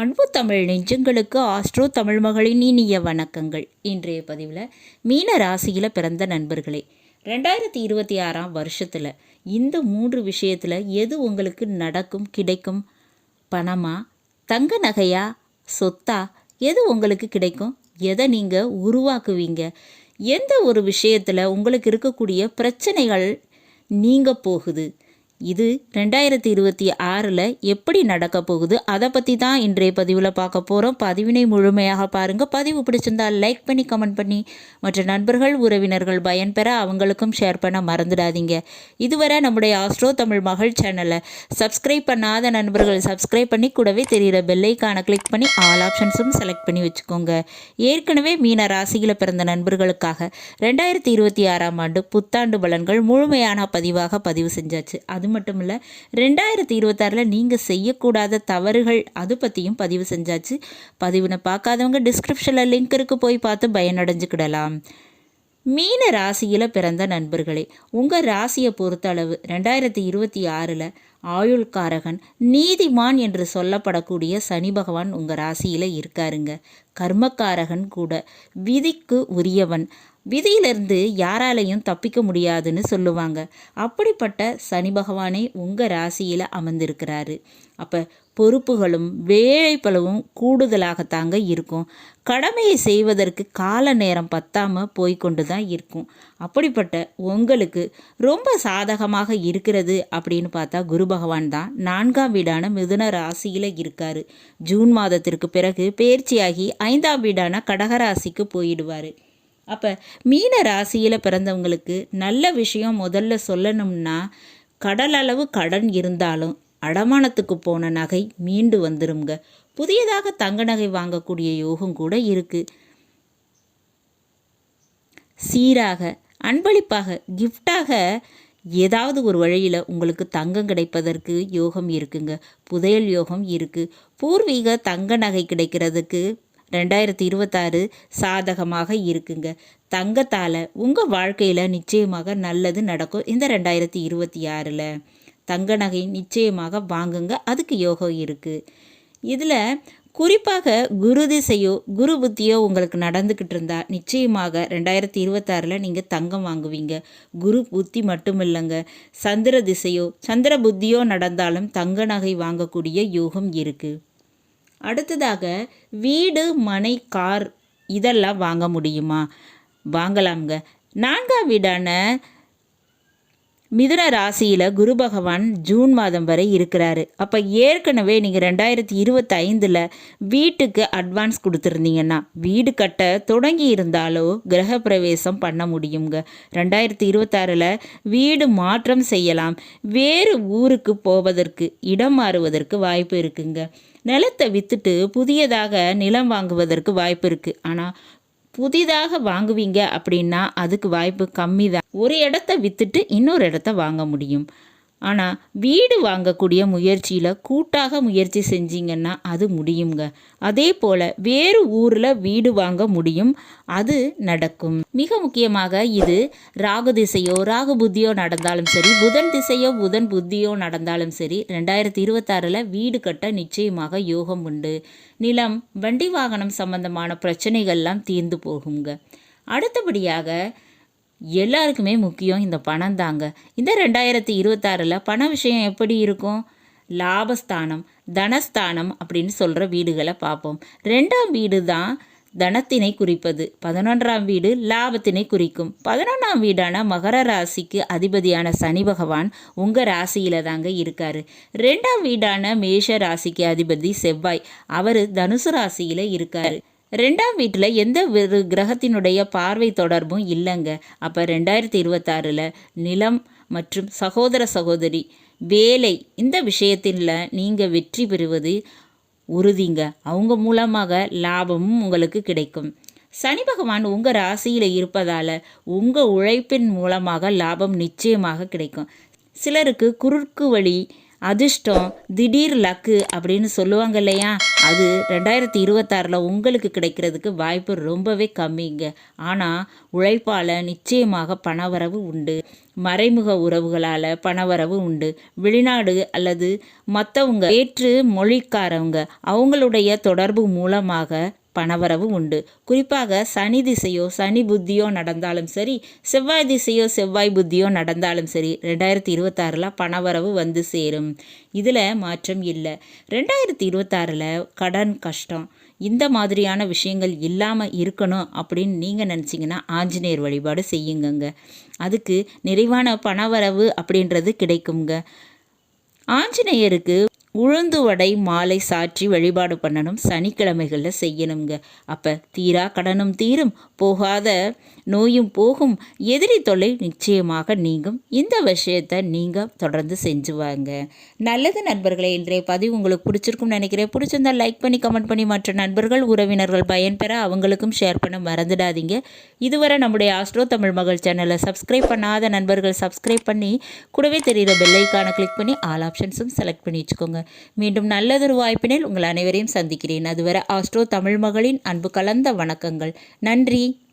அன்பு தமிழ் நெஞ்சங்களுக்கு ஆஸ்ட்ரோ தமிழ் மகளின் இனிய வணக்கங்கள். இன்றைய பதிவில் மீன ராசியில் பிறந்த நண்பர்களே ரெண்டாயிரத்தி இருபத்தி ஆறாம் வருஷத்தில் இந்த மூன்று விஷயத்தில் எது உங்களுக்கு நடக்கும் கிடைக்கும்? பணமா தங்க நகையா சொத்தா? எது உங்களுக்கு கிடைக்கும்? எதை நீங்கள் உருவாக்குவீங்க? எந்த ஒரு விஷயத்தில் உங்களுக்கு இருக்கக்கூடிய பிரச்சனைகள் நீங்கள் போகுது? இது ரெண்டாயிரத்தி இருபத்தி ஆறில் எப்படி நடக்க போகுது? அதை பற்றி தான் இன்றைய பதிவில் பார்க்க போகிறோம் பதிவினை முழுமையாக பாருங்கள் பதிவு பிடிச்சிருந்தால் லைக் பண்ணி கமெண்ட் பண்ணி மற்ற நண்பர்கள் உறவினர்கள் பயன்பெற அவங்களுக்கும் ஷேர் பண்ண மறந்துடாதீங்க. இதுவரை நம்முடைய ஆஸ்ட்ரோ தமிழ் மகள் சேனலை சப்ஸ்கிரைப் பண்ணாத நண்பர்கள் சப்ஸ்கிரைப் பண்ணி கூடவே தெரிகிற பெல்லைக்கான கிளிக் பண்ணி ஆல் ஆப்ஷன்ஸும் செலக்ட் பண்ணி வச்சுக்கோங்க. ஏற்கனவே மீன ராசியில் பிறந்த நண்பர்களுக்காக ரெண்டாயிரத்தி இருபத்தி ஆறாம் ஆண்டு புத்தாண்டு பலன்கள் முழுமையான பதிவாக பதிவு செஞ்சாச்சு. அது அது மட்டும் இல்லை ரெண்டாயிரத்தி இருபத்தாறில் நீங்கள் செய்யக்கூடாத தவறுகள் அது பற்றியும் பதிவு செஞ்சாச்சு. பதிவுனை பார்க்காதவங்க டிஸ்கிரிப்ஷனில் லிங்க் இருக்குது போய் பார்த்து பயனடைஞ்சுக்கிடலாம். மீன ராசியில் பிறந்த நண்பர்களே உங்கள் ராசியை பொறுத்தளவு ரெண்டாயிரத்தி இருபத்தி ஆறில் ஆயுள்காரகன் நீதிமான் என்று சொல்லப்படக்கூடிய சனி பகவான் உங்கள் ராசியில் இருக்காருங்க. கர்மக்காரகன் கூட விதிக்கு உரியவன். விதியிலிருந்து யாராலையும் தப்பிக்க முடியாதுன்னு சொல்லுவாங்க. அப்படிப்பட்ட சனி பகவானே உங்கள் ராசியில் அமர்ந்திருக்கிறாரு. அப்போ பொறுப்புகளும் வேலைப்பளவும் கூடுதலாகத்தாங்க இருக்கும். கடமையை செய்வதற்கு கால நேரம் பத்தாமல் போய்கொண்டு தான் இருக்கும். அப்படிப்பட்ட உங்களுக்கு ரொம்ப சாதகமாக இருக்கிறது அப்படின்னு பார்த்தா குரு பகவான் தான். நான்காம் வீடான மிதுன ராசியில் இருக்கார். ஜூன் மாதத்திற்கு பிறகு பயிற்சியாகி ஐந்தாம் வீடான கடகராசிக்கு போயிடுவார். அப்போ மீன ராசியில் பிறந்தவங்களுக்கு நல்ல விஷயம் முதல்ல சொல்லணும்னா கடல் அளவு கடன் இருந்தாலும் அடமானத்துக்கு போன நகை மீண்டு வந்துடும்ங்க புதியதாக தங்க நகை வாங்கக்கூடிய யோகம் கூட இருக்குது சீராக அன்பளிப்பாக கிஃப்டாக ஏதாவது ஒரு வழியில் உங்களுக்கு தங்கம் கிடைப்பதற்கு யோகம் இருக்குங்க. புதையல் யோகம் இருக்குது பூர்வீக தங்க நகை கிடைக்கிறதுக்கு ரெண்டாயிரத்தி இருபத்தாறு சாதகமாக இருக்குங்க. தங்கத்தால் உங்கள் வாழ்க்கையில் நிச்சயமாக நல்லது நடக்கும். இந்த ரெண்டாயிரத்தி இருபத்தி ஆறில். தங்க நகை நிச்சயமாக வாங்குங்க. அதுக்கு யோகம் இருக்குது இதில் குறிப்பாக குரு திசையோ குரு புத்தியோ உங்களுக்கு நடந்துக்கிட்டு இருந்தால் நிச்சயமாக ரெண்டாயிரத்தி இருபத்தாறில் நீங்கள் தங்கம் வாங்குவீங்க. குரு புத்தி மட்டும் இல்லைங்க சந்திர திசையோ சந்திர புத்தியோ நடந்தாலும் தங்க நகை வாங்கக்கூடிய யோகம் இருக்குது அடுத்ததாக வீடு மனை கார் இதெல்லாம் வாங்க முடியுமா? வாங்கலாம்ங்க. நான்காம் வீடான மிதுன ராசியில் குரு பகவான் ஜூன் மாதம் வரை இருக்கிறாரு. அப்போ ஏற்கனவே நீங்கள் ரெண்டாயிரத்தி இருபத்தைந்தில் வீட்டுக்கு அட்வான்ஸ் கொடுத்துருந்தீங்கன்னா வீடு கட்ட தொடங்கி இருந்தாலோ கிரக பிரவேசம் பண்ண முடியுங்க. ரெண்டாயிரத்தி இருபத்தாறில் வீடு மாற்றம் செய்யலாம். வேறு ஊருக்கு போவதற்கு இடம் மாறுவதற்கு வாய்ப்பு இருக்குங்க. நிலத்தை விற்றுட்டு புதியதாக நிலம் வாங்குவதற்கு வாய்ப்பு இருக்குது ஆனால் புதிதாக வாங்குவீங்க அப்படின்னா அதுக்கு வாய்ப்பு கம்மி தான் ஒரு இடத்த விற்றுட்டு இன்னொரு இடத்த வாங்க முடியும். ஆனால் வீடு வாங்கக்கூடிய முயற்சியில் கூட்டாக முயற்சி செஞ்சீங்கன்னா அது முடியுங்க அதே போல் வேறு ஊரில் வீடு வாங்க முடியும். அது நடக்கும். மிக முக்கியமாக இது ராகு திசையோ ராகு புத்தியோ நடந்தாலும் சரி புதன் திசையோ புதன் புத்தியோ நடந்தாலும் சரி ரெண்டாயிரத்தி இருபத்தாறில் வீடு கட்ட நிச்சயமாக யோகம் உண்டு. நிலம் வண்டி வாகனம் சம்பந்தமான பிரச்சனைகள்லாம் தீர்ந்து போகுங்க. அடுத்தபடியாக எல்லாருக்குமே முக்கியம் இந்த பணம் தாங்க. இந்த ரெண்டாயிரத்தி இருபத்தாறில் பண விஷயம் எப்படி இருக்கும்? லாபஸ்தானம் தனஸ்தானம் அப்படின்னு சொல்கிற வீடுகளை பார்ப்போம். ரெண்டாம் வீடு தான் தனத்தினை குறிப்பது. பதினொன்றாம் வீடு லாபத்தினை குறிக்கும். பதினொன்றாம் வீடான மகர ராசிக்கு அதிபதியான சனி பகவான் உங்கள் ராசியில் தாங்க இருக்கார். ரெண்டாம் வீடான மேஷ ராசிக்கு அதிபதி செவ்வாய். அவர் தனுசு ராசியில் இருக்கார். ரெண்டாம் வீட்டில் எந்த ஒரு கிரகத்தினுடைய பார்வை தொடர்பும் இல்லைங்க. அப்போ ரெண்டாயிரத்தி இருபத்தாறில் நிலம் மற்றும் சகோதர சகோதரி வேலை இந்த விஷயத்தில் நீங்கள் வெற்றி பெறுவது உறுதிங்க. அவங்க மூலமாக லாபமும் உங்களுக்கு கிடைக்கும். சனி பகவான் உங்கள் ராசியில் இருப்பதால் உங்கள் உழைப்பின் மூலமாக லாபம் நிச்சயமாக கிடைக்கும். சிலருக்கு குறுக்கு வழி அதிர்ஷ்டம் திடீர் லக்கு அப்படின்னு சொல்லுவாங்க இல்லையா? அது ரெண்டாயிரத்தி இருபத்தாறில் உங்களுக்கு கிடைக்கிறதுக்கு வாய்ப்பு ரொம்பவே கம்மிங்க. ஆனால் உழைப்பால் நிச்சயமாக பணவரவு உண்டு. மறைமுக உறவுகளால் பணவரவு உண்டு. வெளிநாடு அல்லது மற்றவங்க ஏற்று மொழிக்காரவங்க அவங்களுடைய தொடர்பு மூலமாக பணவரவு உண்டு. குறிப்பாக சனி திசையோ சனி புத்தியோ நடந்தாலும் சரி செவ்வாய் திசையோ செவ்வாய் புத்தியோ நடந்தாலும் சரி ரெண்டாயிரத்தி இருபத்தாறில் பணவரவு வந்து சேரும். இதில் மாற்றம் இல்லை. ரெண்டாயிரத்தி இருபத்தாறில் கடன் கஷ்டம். இந்த மாதிரியான விஷயங்கள் இல்லாமல் இருக்கணும் அப்படின்னு நீங்கள் நினச்சிங்கன்னா ஆஞ்சநேயர் வழிபாடு செய்யுங்கங்க. அதுக்கு நிறைவான பணவரவு அப்படின்றது கிடைக்குங்க ஆஞ்சநேயருக்கு உளுந்து வடை மாலை சாற்றி வழிபாடு பண்ணணும் சனிக்கிழமைகளில் செய்யணுங்க அப்போ தீரா கடனும் தீரும் போகாத நோயும் போகும். எதிரி தொல்லை நிச்சயமாக நீங்கும். இந்த விஷயத்தை நீங்கள் தொடர்ந்து செஞ்சு வாங்க. நல்லது நண்பர்களே இன்றைய பதிவு உங்களுக்கு பிடிச்சிருக்கும்னு நினைக்கிறேன். பிடிச்சிருந்தா லைக் பண்ணி கமெண்ட் பண்ணி மற்ற நண்பர்கள் உறவினர்கள் பயன்பெற அவங்களுக்கும் ஷேர் பண்ண மறந்துடாதீங்க. இதுவரை நம்முடைய ஆஸ்ட்ரோ தமிழ் மகள் சேனலை சப்ஸ்கிரைப் பண்ணாத நண்பர்கள் சப்ஸ்கிரைப் பண்ணி கூடவே தெரிகிற பெல்லைக்கான கிளிக் பண்ணி ஆல் ஆப்ஷன்ஸும் செலக்ட் பண்ணி வச்சுக்கோங்க. மீண்டும் நல்லதொரு வாய்ப்பினில் உங்கள் அனைவரையும் சந்திக்கிறேன். அதுவரை ஆஸ்ட்ரோ தமிழ் மகளின் அன்பு கலந்த வணக்கங்கள். நன்றி.